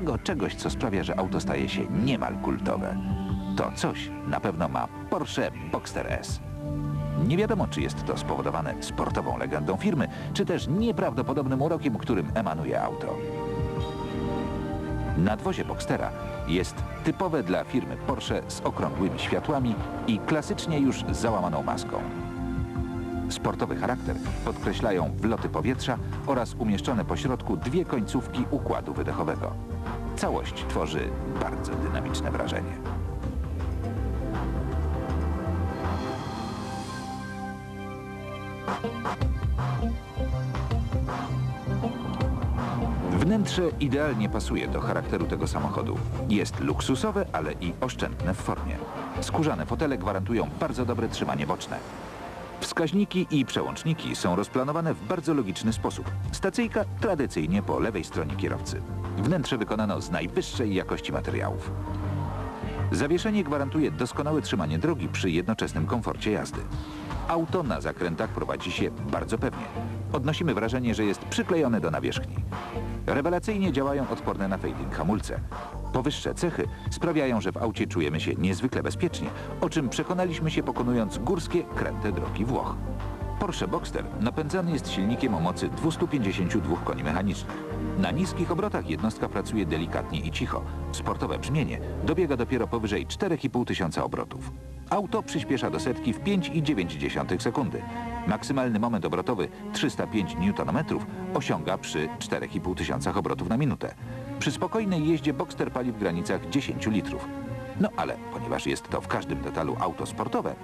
tego czegoś, co sprawia, że auto staje się niemal kultowe. To coś na pewno ma Porsche Boxster S. Nie wiadomo, czy jest to spowodowane sportową legendą firmy, czy też nieprawdopodobnym urokiem, którym emanuje auto. Nadwozie Boxstera jest typowe dla firmy Porsche z okrągłymi światłami i klasycznie już załamaną maską. Sportowy charakter podkreślają wloty powietrza oraz umieszczone pośrodku dwie końcówki układu wydechowego. Całość tworzy bardzo dynamiczne wrażenie. Wnętrze idealnie pasuje do charakteru tego samochodu. Jest luksusowe, ale i oszczędne w formie. Skórzane fotele gwarantują bardzo dobre trzymanie boczne. Wskaźniki i przełączniki są rozplanowane w bardzo logiczny sposób. Stacyjka tradycyjnie po lewej stronie kierowcy. Wnętrze wykonano z najwyższej jakości materiałów. Zawieszenie gwarantuje doskonałe trzymanie drogi przy jednoczesnym komforcie jazdy. Auto na zakrętach prowadzi się bardzo pewnie. Odnosimy wrażenie, że jest przyklejone do nawierzchni. Rewelacyjnie działają odporne na fading hamulce. Powyższe cechy sprawiają, że w aucie czujemy się niezwykle bezpiecznie, o czym przekonaliśmy się pokonując górskie, kręte drogi Włoch. Porsche Boxster napędzany jest silnikiem o mocy 252 koni mechanicznych. Na niskich obrotach jednostka pracuje delikatnie i cicho. Sportowe brzmienie dobiega dopiero powyżej 4,5 tysiąca obrotów. Auto przyspiesza do setki w 5,9 sekundy. Maksymalny moment obrotowy 305 Nm osiąga przy 4,5 tysiącach obrotów na minutę. Przy spokojnej jeździe Boxster pali w granicach 10 litrów. No ale ponieważ jest to w każdym detalu auto sportowe,